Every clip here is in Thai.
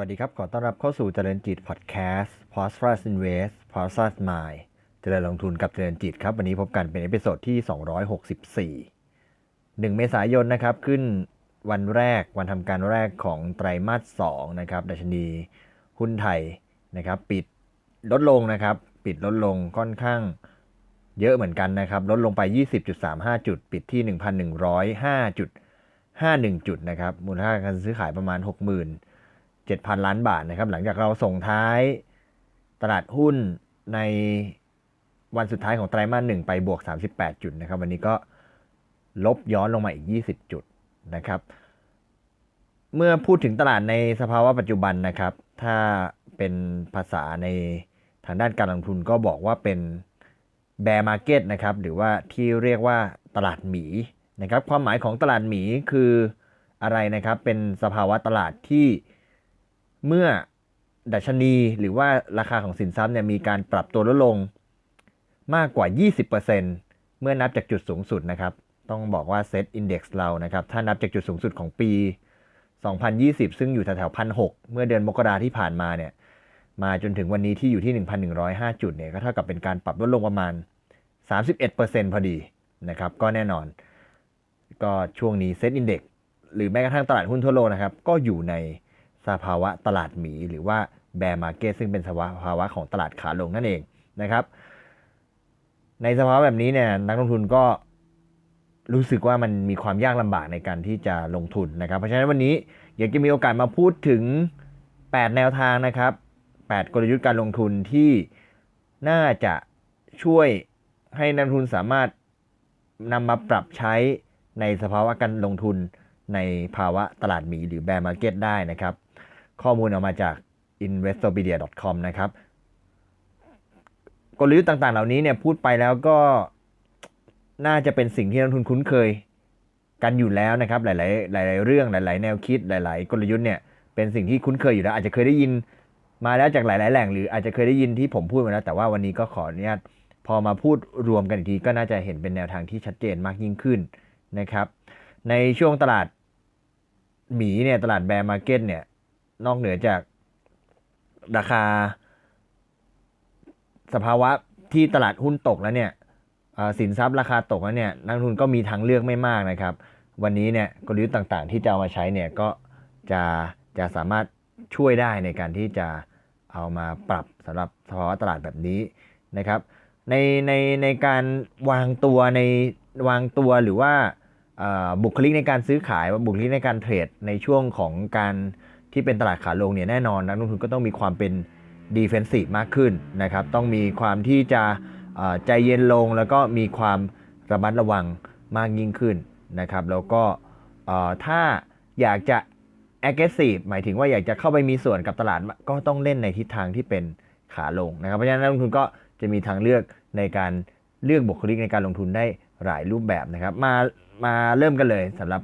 สวัสดีครับ ขอต้อนรับเข้าสู่เจริญจิตพอดแคสต์ p o s t f a s Invest p o s t f a s Mind เจริญลงทุนกับเจริญจิตครับ วันนี้พบกันเป็นเอพิโซดที่ 264 1 เมษายนนะครับ ขึ้นวันแรกวันทำการแรกของไตรมาส2นะครับดัชนีหุ้นไทยนะครับ ปิดลดลงนะครับ ปิดลดลงค่อนข้างเยอะเหมือนกันนะครับ ลดลงไป 20.35 จุด ปิดที่ 1,105.51 จุดนะครับ มูลค่าการซื้อขายประมาณ 60,000 7,000 ล้านบาทนะครับ หลังจากเราส่งท้ายตลาดหุ้นในวันสุดท้ายของไตรมาสหนึ่งไปบวก 38 จุดนะครับ วันนี้ก็ลบย้อนลงมาอีก 20 จุดนะครับ เมื่อพูดถึงตลาดในสภาวะปัจจุบันนะครับ ถ้าเป็นภาษาในทางด้านการลงทุนก็บอกว่าเป็น bear market นะครับ หรือว่าที่เรียกว่าตลาดหมีนะครับ ความหมายของตลาดหมีคืออะไรนะครับ เป็นสภาวะตลาดที่ เมื่อดัชนีหรือว่าราคาของสินทรัพย์เนี่ยมีการปรับตัวลดลงมากกว่า 20%เมื่อนับจากจุดสูงสุดนะครับ ต้องบอกว่า Set Index เรานะครับ ถ้านับจากจุดสูงสุดของปี 2020 ซึ่งอยู่แถวๆพันหเมื่อเดือนมกราที่ผ่านมาเนี่ย มาจนถึงวันนี้ที่อยู่ที่ 1,105 จุดเนี่ยก็เท่ากับเป็นการปรับลดลงประมาณ 31%พอดีนะครับ ก็แน่นอน ก็ช่วงนี้ Set Index หรือแม้กระทั่งตลาดหุ้นทั่วโลกนะครับ ก็อยู่ใน สภาวะตลาดหมีหรือว่า bear market ซึ่งเป็นสภาวะของตลาดขาลงนั่นเองนะครับ ในสภาวะแบบนี้เนี่ยนักลงทุนก็รู้สึกว่ามันมีความยากลำบากในการที่จะลงทุนนะครับ เพราะฉะนั้นวันนี้อยากจะมีโอกาสมาพูดถึง 8 แนวทางนะครับ 8 กลยุทธ์การลงทุนที่น่าจะช่วยให้นักลงทุนสามารถนำมาปรับใช้ในสภาวะการลงทุนในภาวะตลาดหมีหรือ bear market ได้นะครับ ข้อมูลเอามาจาก investopedia.com นะครับกลยุทธ์ต่างๆ เหล่านี้เนี่ยพูดไปแล้วก็น่าจะเป็นสิ่งที่นักทุนคุ้นเคยกันอยู่แล้วนะครับ หลาย ๆ หลาย ๆ เรื่องหลาย ๆ แนวคิดหลาย ๆ กลยุทธ์เนี่ยเป็นสิ่งที่คุ้นเคยอยู่แล้ว อาจจะเคยได้ยินมาแล้วจากหลาย ๆ แหล่งหรืออาจจะเคยได้ยินที่ผมพูดมาแล้ว แต่ว่าวันนี้ก็ขออนุญาตพอมาพูดรวมกันอีกทีก็น่าจะเห็นเป็นแนวทางที่ชัดเจนมากยิ่งขึ้นนะครับ ในช่วงตลาดหมีเนี่ยตลาดแบร์มาร์เก็ตเนี่ย นอกเหนือจากราคา สภาวะที่ตลาดหุ้นตกแล้วเนี่ยสินทรัพย์ราคาตกแล้วเนี่ยนักลงทุนก็มีทางเลือกไม่มากนะครับ วันนี้เนี่ยกลยุทธ์ต่างๆ ที่จะเอามาใช้เนี่ยก็จะจะสามารถช่วยได้ในการที่จะเอามาปรับสำหรับสภาวะตลาดแบบนี้นะครับ ในในในการวางตัวในวางตัวหรือว่าบุคลิกในการซื้อขายบุคลิกในการเทรดในช่วงของการ ที่เป็นตลาดขาลงเนี่ยแน่นอนนักลงทุนก็ต้องมีความเป็นดีเฟนซีฟมากขึ้นนะครับ ต้องมีความที่จะใจเย็นลงแล้วก็มีความระมัดระวังมากยิ่งขึ้นนะครับ แล้วก็ถ้าอยากจะ aggressive หมายถึงว่าอยากจะเข้าไปมีส่วนกับตลาดก็ต้องเล่นในทิศทางที่เป็นขาลงนะครับ เพราะฉะนั้นนักลงทุนก็จะมีทางเลือกในการเลือกบุคลิกในการลงทุนได้หลายรูปแบบนะครับ มามาเริ่มกันเลยสำหรับ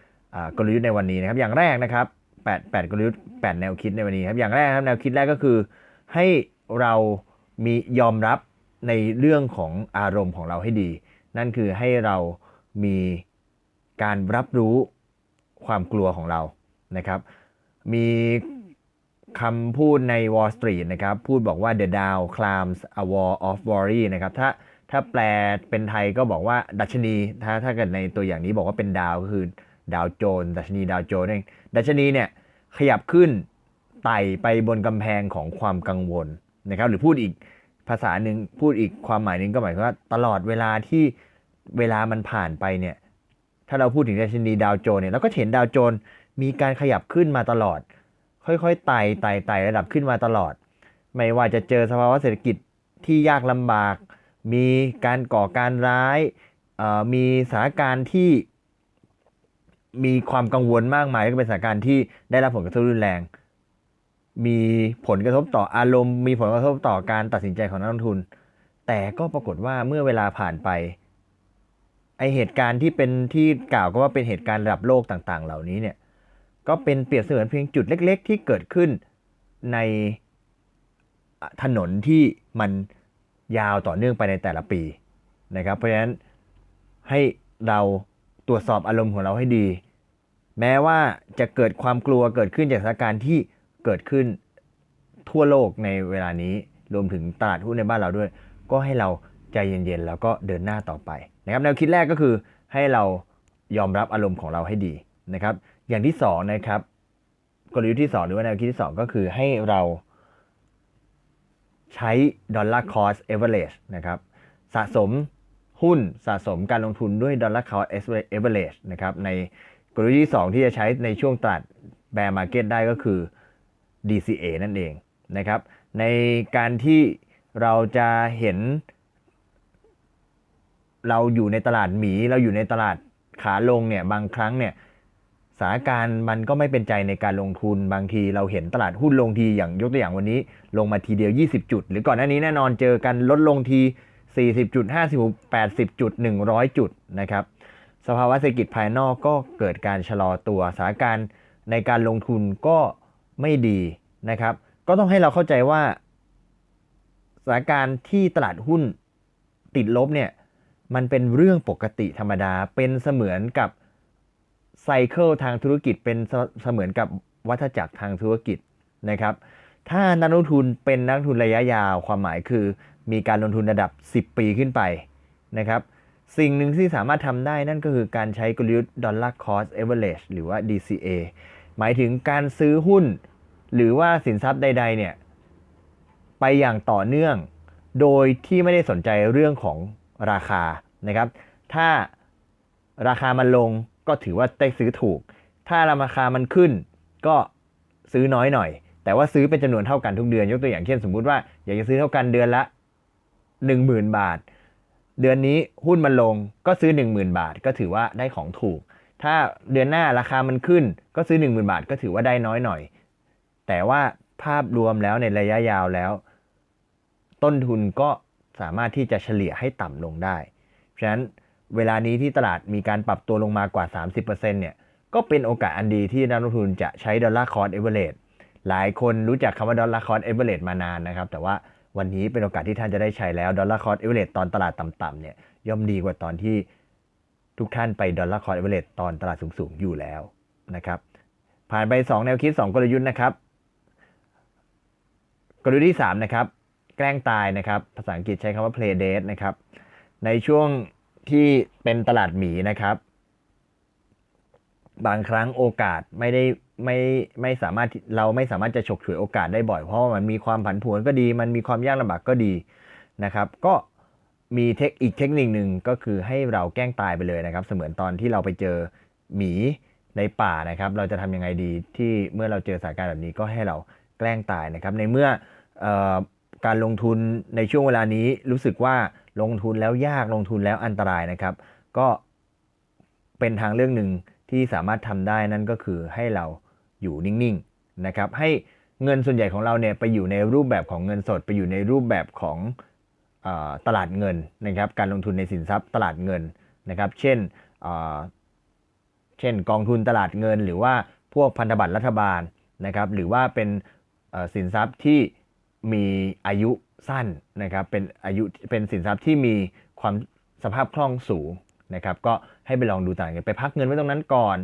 8กลยุทธ์ในวันนี้นะครับ อย่างแรกนะครับ 8 8กลยุทธ์8แนวคิดในวันนี้ครับอย่างแรกครับแนวคิดแรกก็คือให้เรามียอมรับในเรื่องของอารมณ์ของเราให้ดี นั่นคือให้เรามีการรับรู้ความกลัวของเรานะครับ มีคำพูดใน Wall Street นะครับ พูดบอกว่า the Dow climbs a wall of worry นะครับ ถ้าถ้าแปลเป็นไทยก็บอกว่าดัชนี ถ้าถ้าเกิดในตัวอย่างนี้บอกว่าเป็นดาวก็คือดาวโจน ดัชนีดาวโจนเองดัชนีเนี่ย ขยับขึ้นไต่ไปบนกำแพงของความกังวลนะครับหรือพูดอีกภาษาหนึ่งพูดอีกความหมายหนึ่งก็หมายความว่าตลอดเวลาที่เวลามันผ่านไปเนี่ยถ้าเราพูดถึงดัชนีดาวโจนเนี่ยเราก็เห็นดาวโจนมีการขยับขึ้นมาตลอด ค่อยๆไต่ไต่ไต่ระดับขึ้นมาตลอด ไม่ว่าจะเจอสภาวะเศรษฐกิจที่ยากลำบาก มีการก่อการร้ายมีสถานการณ์ที่ มีความกังวลมากมายก็เป็นสถานการณ์ที่ได้รับผลกระทบรุนแรง มีผลกระทบต่ออารมณ์ มีผลกระทบต่อการตัดสินใจของนักลงทุน แต่ก็ปรากฏว่าเมื่อเวลาผ่านไป ไอเหตุการณ์ที่เป็นที่กล่าวก็ว่าเป็นเหตุการณ์ระดับโลกต่าง ๆ เหล่านี้เนี่ยก็เป็นเปรียบเสมือนเพียงจุดเล็ก ๆ ที่เกิดขึ้นในถนนที่มันยาวต่อเนื่องไปในแต่ละปีนะครับ เพราะฉะนั้นให้เราตรวจสอบอารมณ์ของเราให้ดี แม้ว่าจะเกิดความกลัวเกิดขึ้นจากสถานการณ์ที่เกิดขึ้นทั่วโลกในเวลานี้รวมถึงตลาดหุ้นในบ้านเราด้วย ก็ให้เราใจเย็นๆแล้วก็เดินหน้าต่อไปนะครับแนวคิดแรกก็คือให้เรายอมรับอารมณ์ของเราให้ดีนะครับ อย่างที่สองนะครับกลยุทธ์ที่สองหรือว่าแนวคิดที่สองก็คือให้เราใช้ดอลลาร์คอสเอเวอเรจนะครับสะสมหุ้นสะสมการลงทุนด้วยดอลลาร์คอสเอเวอเรจนะครับใน กลยุทธ์ที่ 2 ที่จะใช้ในช่วงตลาดแบร์มาร์เก็ตได้ก็คือ DCA นั่นเองนะครับ ในการที่เราจะเห็น เราอยู่ในตลาดหมี เราอยู่ในตลาดขาลงเนี่ยบางครั้งเนี่ยสถานการณ์มันก็ไม่เป็นใจในการลงทุนบางทีเราเห็นตลาดหุ้นลงทีอย่างยกตัวอย่างวันนี้ ลงมาทีเดียว 20 จุด หรือก่อนหน้านี้แน่นอนเจอกันลดลงที 40จุด50 80จุด100 จุดนะครับ สภาวะเศรษฐกิจภายนอกก็เกิดการชะลอตัวสถานการณ์ในการลงทุนก็ไม่ดีนะครับ ก็ต้องให้เราเข้าใจว่าสถานการณ์ที่ตลาดหุ้นติดลบเนี่ยมันเป็นเรื่องปกติธรรมดาเป็นเสมือนกับไซเคิลทางธุรกิจเป็นเสมือนกับวัฏจักรทางธุรกิจนะครับ ถ้านักลงทุนเป็นนักทุนระยะยาวความหมายคือ มีการลงทุนระดับ 10 ปีขึ้นไปนะครับ สิ่งหนึ่งที่สามารถทำได้นั่นก็คือการใช้กลยุทธ์ Dollar Cost Average หรือว่า DCA หมายถึงการซื้อหุ้น หรือว่าสินทรัพย์ใด ๆ เนี่ย ไปอย่างต่อเนื่อง โดยที่ไม่ได้สนใจเรื่องของราคานะครับ ถ้าราคามันลงก็ถือว่าได้ซื้อถูก ถ้าราคามันขึ้นก็ซื้อน้อยหน่อย แต่ว่าซื้อเป็นจำนวนเท่ากันทุกเดือน ยกตัวอย่างเช่นสมมุติว่าอยากจะซื้อเท่ากันเดือนละ 10,000 บาท เดือนนี้หุ้นมันลงก็ซื้อ 10,000 บาท ก็ถือว่าได้ของถูก ถ้าเดือนหน้าราคามันขึ้น ก็ซื้อ 10,000 บาท ก็ถือว่าได้น้อยหน่อย แต่ว่าภาพรวมแล้วในระยะยาวแล้ว ต้นทุนก็สามารถที่จะเฉลี่ยให้ต่ำลงได้ ฉะนั้นเวลานี้ที่ตลาดมีการปรับตัวลงมากว่า 30%เนี่ยก็เป็นโอกาสอันดีที่นักลงทุนจะใช้ดอลลาร์คอร์สเอเวอเรจหลายคนรู้จักคำว่าดอลลาร์คอร์สเอเวอเรจมานานนะครับ แต่ว่า วันนี้เป็นโอกาสที่ท่านจะได้ใช้แล้วดอลลาร์คอร์สเอเวอเรจตอนตลาดต่ำๆเนี่ยย่อมดีกว่าตอนที่ทุกท่านไปดอลลาร์คอร์สเอเวอเรจตอนตลาดสูงๆอยู่แล้วนะครับผ่านไป 2 แนวคิด 2 กลยุทธ์นะครับ กลยุทธ์ที่ 3 นะครับ แกล้งตายนะครับ ภาษาอังกฤษใช้คำว่า play dead นะครับ ในช่วงที่เป็นตลาดหมีนะครับ บางครั้งโอกาสไม่ได้ ไม่ไม่สามารถเราไม่สามารถจะฉกฉวยโอกาสได้บ่อยเพราะว่ามันมีความผันผวนก็ดี มันมีความยากลำบากก็ดีนะครับ ก็มีเทคอีกเทคนิคหนึ่งก็คือให้เราแกล้งตายไปเลยนะครับ เสมือนตอนที่เราไปเจอหมีในป่านะครับ เราจะทำยังไงดีที่เมื่อเราเจอสถานการณ์แบบนี้ก็ให้เราแกล้งตายนะครับ ในเมื่ออการลงทุนในช่วงเวลานี้รู้สึกว่าลงทุนแล้วยากลงทุนแล้วอันตรายนะครับ ก็เป็นทางเรื่องหนึ่งที่สามารถทำได้นั่นก็คือให้เรา อยู่นิ่งๆนะครับให้เงินส่วนใหญ่ของเราเนี่ยไปอยู่ในรูปแบบของเงินสด ไปอยู่ในรูปแบบของออตลาดเงินนะครับการลงทุนในสินทรัพย์ตลาดเงินนะครับ เช่นเช่นกองทุนตลาดเงิน หรือว่าพวกพันธบัตรรัฐบาลนะครับหรือว่าเป็นสินทรัพย์ที่มีอายุสั้นนะครับเป็นอายุเป็นสินทรัพย์ที่มีความสภาพคล่องสูงนะครับก็ให้ไปลองดูตลาดเงินไปพักเงินไว้ตรงนั้นก่อน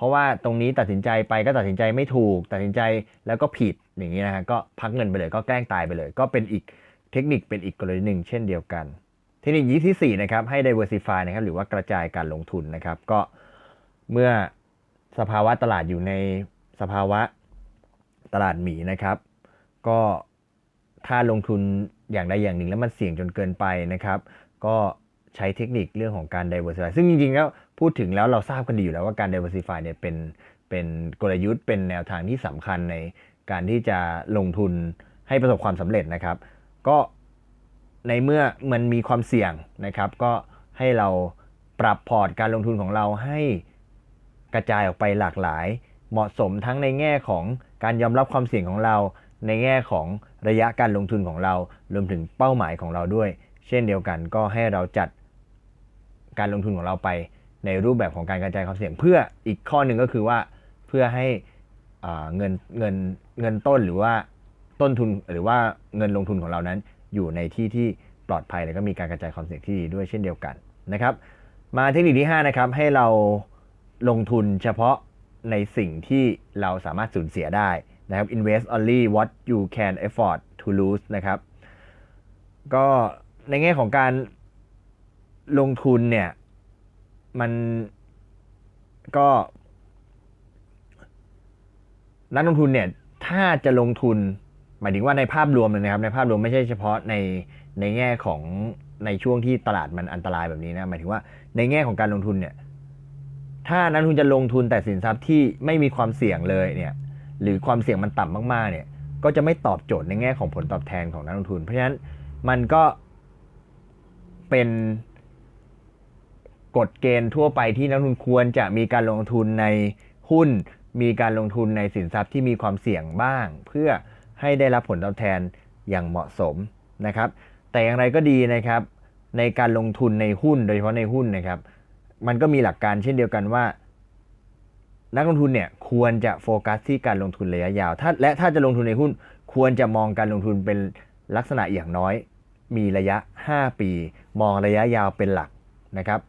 เพราะว่าตรงนี้ตัดสินใจไปก็ตัดสินใจไม่ถูก ตัดสินใจแล้วก็ผิดอย่างนี้นะฮะก็พักเงินไปเลยก็แกล้งตายไปเลย ก็เป็นอีกเทคนิคเป็นอีกกรณีหนึ่งเช่นเดียวกัน เทคนิคยี่ที่4นะครับให้ diversify นะครับหรือว่ากระจายการลงทุนนะครับ ก็เมื่อสภาวะตลาดอยู่ในสภาวะตลาดหมีนะครับ ก็ถ้าลงทุนอย่างใดอย่างหนึ่งแล้วมันเสี่ยงจนเกินไปนะครับ ก็ ใช้เทคนิคเรื่องของการ diversify ซึ่งจริงๆแล้วพูดถึงแล้วเราทราบกันดีอยู่แล้วว่าการ diversify เนี่ยเป็นเป็นกลยุทธ์เป็นแนวทางที่สำคัญในการที่จะลงทุนให้ประสบความสำเร็จนะครับ ก็ในเมื่อมันมีความเสี่ยงนะครับ ก็ให้เราปรับพอร์ตการลงทุนของเราให้กระจายออกไปหลากหลาย เหมาะสมทั้งในแง่ของการยอมรับความเสี่ยงของเรา ในแง่ของระยะการลงทุนของเรารวมถึงเป้าหมายของเราด้วย เช่นเดียวกันก็ให้เราจัด การลงทุนของเราไปในรูปแบบของการกระจายความเสี่ยง เพื่ออีกข้อหนึ่งก็คือว่าเพื่อให้เงินเงินเงินต้นหรือว่าต้นทุนหรือว่าเงินลงทุนของเรานั้น อยู่ในที่ที่ปลอดภัย แล้วก็มีการกระจายความเสี่ยงที่ดีด้วยเช่นเดียวกันนะครับ มาเทคนิคที่5นะครับให้เราลงทุนเฉพาะในสิ่งที่เราสามารถสูญเสียได้นะครับ invest only what you can afford to lose นะครับ ก็ในแง่ของการ ลงทุนเนี่ย มันก็นักลงทุนเนี่ย ถ้าจะลงทุน หมายถึงว่าในภาพรวมเลยนะครับ ในภาพรวมไม่ใช่เฉพาะในในแง่ของในช่วงที่ตลาดมันอันตรายแบบนี้นะหมายถึงว่าในแง่ของการลงทุนเนี่ย ถ้านักลงทุนจะลงทุนแต่สินทรัพย์ที่ไม่มีความเสี่ยงเลยเนี่ย หรือความเสี่ยงมันต่ำมากๆ เนี่ย ก็จะไม่ตอบโจทย์ในแง่ของผลตอบแทนของนักลงทุน เพราะฉะนั้นมันก็เป็น กฎเกณฑ์ทั่วไปที่นักลงทุนควรจะมีการลงทุนในหุ้น มีการลงทุนในสินทรัพย์ที่มีความเสี่ยงบ้าง เพื่อให้ได้รับผลตอบแทนอย่างเหมาะสมนะครับ แต่อย่างไรก็ดีนะครับ ในการลงทุนในหุ้นโดยเฉพาะในหุ้นนะครับ มันก็มีหลักการเช่นเดียวกันว่า นักลงทุนเนี่ยควรจะโฟกัสที่การลงทุนระยะยาวถ้าและถ้าจะลงทุนในหุ้น ควรจะมองการลงทุนเป็นลักษณะอย่างน้อย มีระยะ 5 ปี มองระยะยาวเป็นหลักนะครับ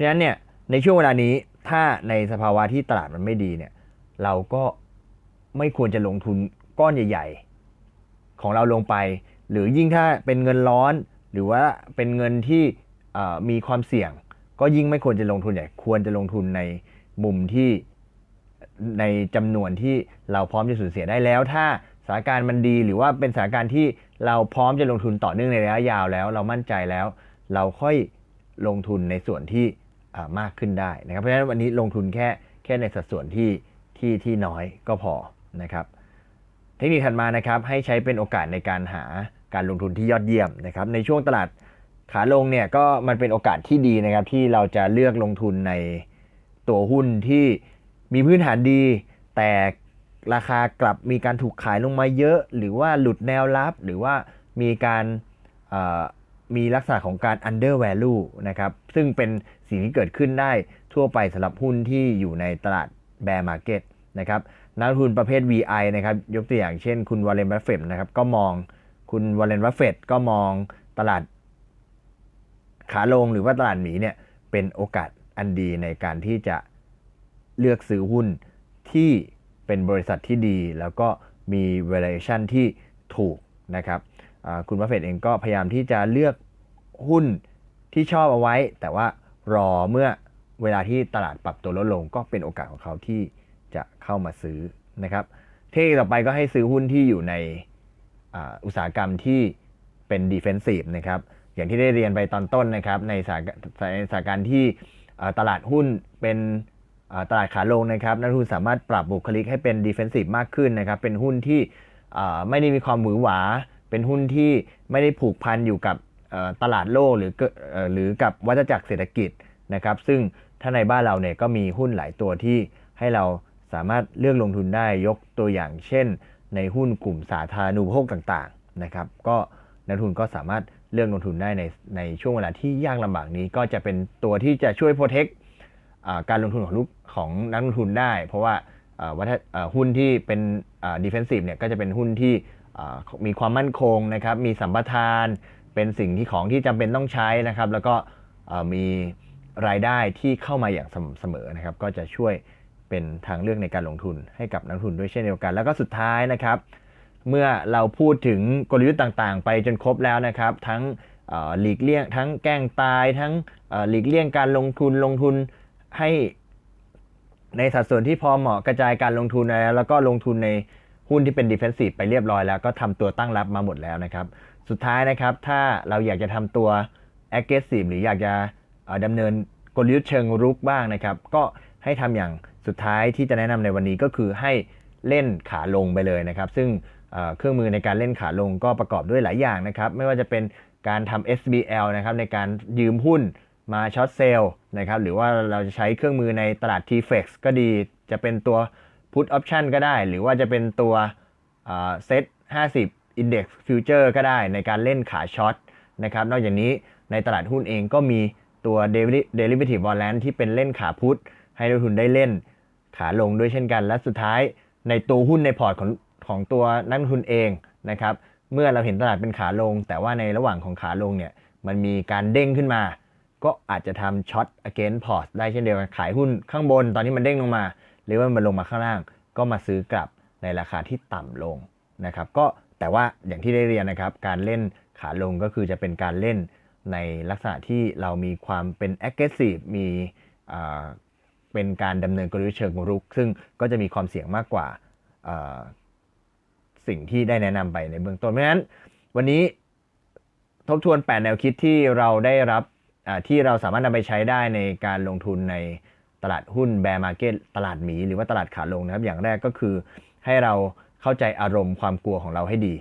ะฉะนั้นเนี่ยในช่วงเวลานี้ถ้าในสภาวะที่ตลาดมันไม่ดีเนี่ยเราก็ไม่ควรจะลงทุนก้อนใหญ่ ๆ ของเราลงไป หรือยิ่งถ้าเป็นเงินร้อน หรือว่าเป็นเงินที่มีความเสี่ยง ก็ยิ่งไม่ควรจะลงทุนใหญ่ควรจะลงทุนในมุมที่ในจำนวนที่เราพร้อมจะสูญเสียได้แล้ว ถ้าสถานการณ์มันดีหรือว่าเป็นสถานการณ์ที่เราพร้อมจะลงทุนต่อเนื่องในระยะยาวแล้ว เรามั่นใจแล้ว เราค่อยลงทุนในส่วนที่ มากขึ้นได้นะครับเพราะฉะนั้นวันนี้ลงทุนแค่แค่ในสัดส่วนที่ที่ที่น้อยก็พอนะครับ เทคนิคถัดมานะครับให้ใช้เป็นโอกาสในการหาการลงทุนที่ยอดเยี่ยมนะครับ ในช่วงตลาดขาลงเนี่ยก็มันเป็นโอกาสที่ดีนะครับ ที่เราจะเลือกลงทุนในตัวหุ้นที่มีพื้นฐานดี แต่ราคากลับมีการถูกขายลงมาเยอะ หรือว่าหลุดแนวรับ หรือว่ามีการ มีลักษณะของการ under value นะครับซึ่งเป็นสิ่งที่เกิดขึ้นได้ทั่วไปสำหรับหุ้นที่อยู่ในตลาด bear market นะครับนักทุนประเภท VI นะครับยกตัวอย่างเช่นคุณวอลเลนบัฟเฟตนะครับก็มองคุณวอลเลนบัฟเฟตก็มองตลาดขาลงหรือว่าตลาดหมีเนี่ยเป็นโอกาสอันดีในการที่จะเลือกซื้อหุ้นที่เป็นบริษัทที่ดี แล้วก็มี valuation ที่ถูกนะครับ คุณบัฟเฟตเองก็พยายามที่จะเลือกหุ้นที่ชอบเอาไว้ แต่ว่ารอเมื่อเวลาที่ตลาดปรับตัวลดลง ก็เป็นโอกาสของเขาที่จะเข้ามาซื้อนะครับ เทคต่อไปก็ให้ซื้อหุ้นที่อยู่ในอุตสาหกรรมที่เป็น defensive นะครับอย่างที่ได้เรียนไปตอนต้นนะครับ ในสถาในสานการณ์ที่ตลาดหุ้นเป็นตลาดขาลงนะครับ นักลงทุนสามารถปรับบุคลิกให้เป็น defensive มากขึ้นนะครับ เป็นหุ้นที่ไม่ได้มีความหวือหวา เป็นหุ้นที่ไม่ได้ผูกพันอยู่กับตลาดโลกหรือกิเอ่อหรือกับวัฏจักรเศรษฐกิจนะครับ ซึ่งถ้าในบ้านเราเนี่ยก็มีหุ้นหลายตัวที่ให้เราสามารถเลือกลงทุนได้ยกตัวอย่างเช่น ในหุ้นกลุ่มสาธารณูปโภคต่างๆนะครับ ก็นักลงทุนก็สามารถเลือกลงทุนได้ในในช่วงเวลาที่ยากลำบากนี้ ก็จะเป็นตัวที่จะช่วยโปรเทคการลงทุนของลูกของนักลงทุนได้ เพราะว่าวัฒหุ้นที่เป็นดิเฟนซีฟเนี่ยก็จะเป็นหุ้นที่ มีความมั่นคงนะครับ มีสัมปทานเป็นสิ่งที่ของที่จำเป็นต้องใช้นะครับ แล้วก็มีรายได้ที่เข้ามาอย่างสม่ำเสมอนะครับ ก็จะช่วยเป็นทางเลือกในการลงทุนให้กับนักทุนด้วยเช่นเดียวกัน แล้วก็สุดท้ายนะครับ เมื่อเราพูดถึงกลยุทธ์ต่างๆ ไปจนครบแล้วนะครับ ทั้งหลีกเลี่ยง ทั้งแกล้งตาย ทั้งหลีกเลี่ยงการลงทุนลงทุนให้ในสัดส่วนที่พอเหมาะกระจายการลงทุนแล้วแล้วก็ลงทุนใน หุ้นที่เป็น defensive ไปเรียบร้อยแล้วก็ทำตัวตั้งรับมาหมดแล้วนะครับ สุดท้ายนะครับ ถ้าเราอยากจะทำตัว aggressive หรืออยากจะเอ่อดำเนินกลยุทธ์เชิงรุกบ้างนะครับ ก็ให้ทำอย่างสุดท้ายที่จะแนะนำในวันนี้ก็คือให้เล่นขาลงไปเลยนะครับ ซึ่งเครื่องมือในการเล่นขาลงก็ประกอบด้วยหลายอย่างนะครับ ไม่ว่าจะเป็นการทำ SBL นะครับในการยืมหุ้นมาช็อตเซลล์นะครับ หรือว่าเราจะใช้เครื่องมือในตลาด TFX ก็ดี จะเป็นตัว Put Option ก็ได้ หรือว่าจะเป็นตัวเซต50 Index Future ก็ได้ในการเล่นขาช็อตนะครับ นอกจากนี้ในตลาดหุ้นเองก็มีตัว Derivative Warrant ที่เป็นเล่นขาพุทให้นักทุนได้เล่นขาลงด้วยเช่นกัน และสุดท้ายในตัวหุ้นในพอร์ตของของตัวนักทุนเองนะครับ เมื่อเราเห็นตลาดเป็นขาลง แต่ว่าในระหว่างของขาลงเนี่ยมันมีการเด้งขึ้นมา ก็อาจจะทำช็อต against port ได้เช่นเดียวกันขายหุ้นข้างบนตอนที่มันเด้งลงมา หรือว่ามันลงมาข้างล่าง ก็มาซื้อกลับในราคาที่ต่ำลงนะครับ ก็แต่ว่าอย่างที่ได้เรียนนะครับ การเล่นขาลงก็คือจะเป็นการเล่นในลักษณะที่เรามีความเป็น aggressive มีเป็นการดำเนินกลยุทธ์เชิงรุก ซึ่งก็จะมีความเสี่ยงมากกว่าสิ่งที่ได้แนะนำไปในเบื้องต้นเพราะฉะนั้นวันนี้ทบทวน 8 แนวคิดที่เราได้รับที่เราสามารถนำไปใช้ได้ในการลงทุนใน ตลาดหุ้นแบร์มาร์เก็ตตลาดหมีหรือว่าตลาดขาลงนะครับ อย่างแรกก็คือให้เราเข้าใจอารมณ์ความกลัวของเราให้ดี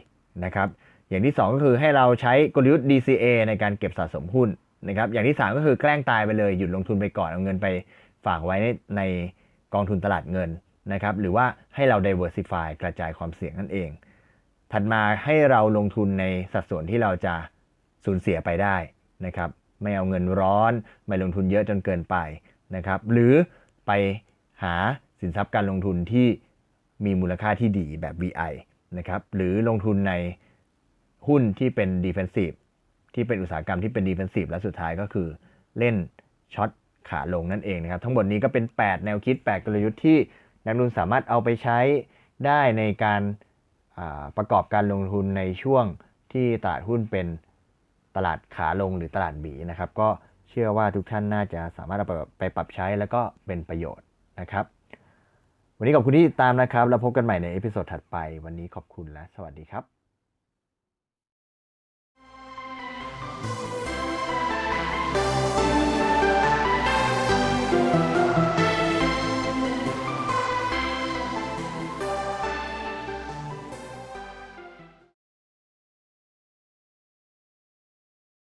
นะครับ อย่างที่ 2 ก็คือให้เราใช้กลยุทธ์ DCA ในการเก็บสะสมหุ้นนะครับ อย่างที่ 3 ก็คือแกล้งตายไปเลยหยุดลงทุนไปก่อนเอาเงินไปฝากไว้ในในกองทุนตลาดเงินนะครับ หรือว่าให้เรา diversify กระจายความเสี่ยงนั่นเอง ถัดมาให้เราลงทุนในสัดส่วนที่เราจะสูญเสียไปได้นะครับ ไม่เอาเงินร้อน ไม่ลงทุนเยอะจนเกินไป นะครับหรือไปหาสินทรัพย์การลงทุนที่มีมูลค่าที่ดีแบบ VI นะครับหรือลงทุนในหุ้นที่เป็น defensive ที่เป็นอุตสาหกรรมที่เป็น defensive และสุดท้ายก็คือเล่นช็อตขาลงนั่นเองนะครับ ทั้งหมดนี้ก็เป็น 8 แนวคิด 8 กลยุทธ์ที่นักลงทุนสามารถเอาไปใช้ได้ในการประกอบการลงทุนในช่วงที่ตลาดหุ้นเป็นตลาดขาลงหรือตลาดบีนะครับ ก็ เชื่อว่าทุกท่านน่าจะสามารถเอาไปไปปรับใช้แล้วก็เป็นประโยชน์นะครับ วันนี้ขอบคุณที่ติดตามนะครับ แล้วพบกันใหม่ในเอพิโซดถัดไป วันนี้ขอบคุณและสวัสดีครับ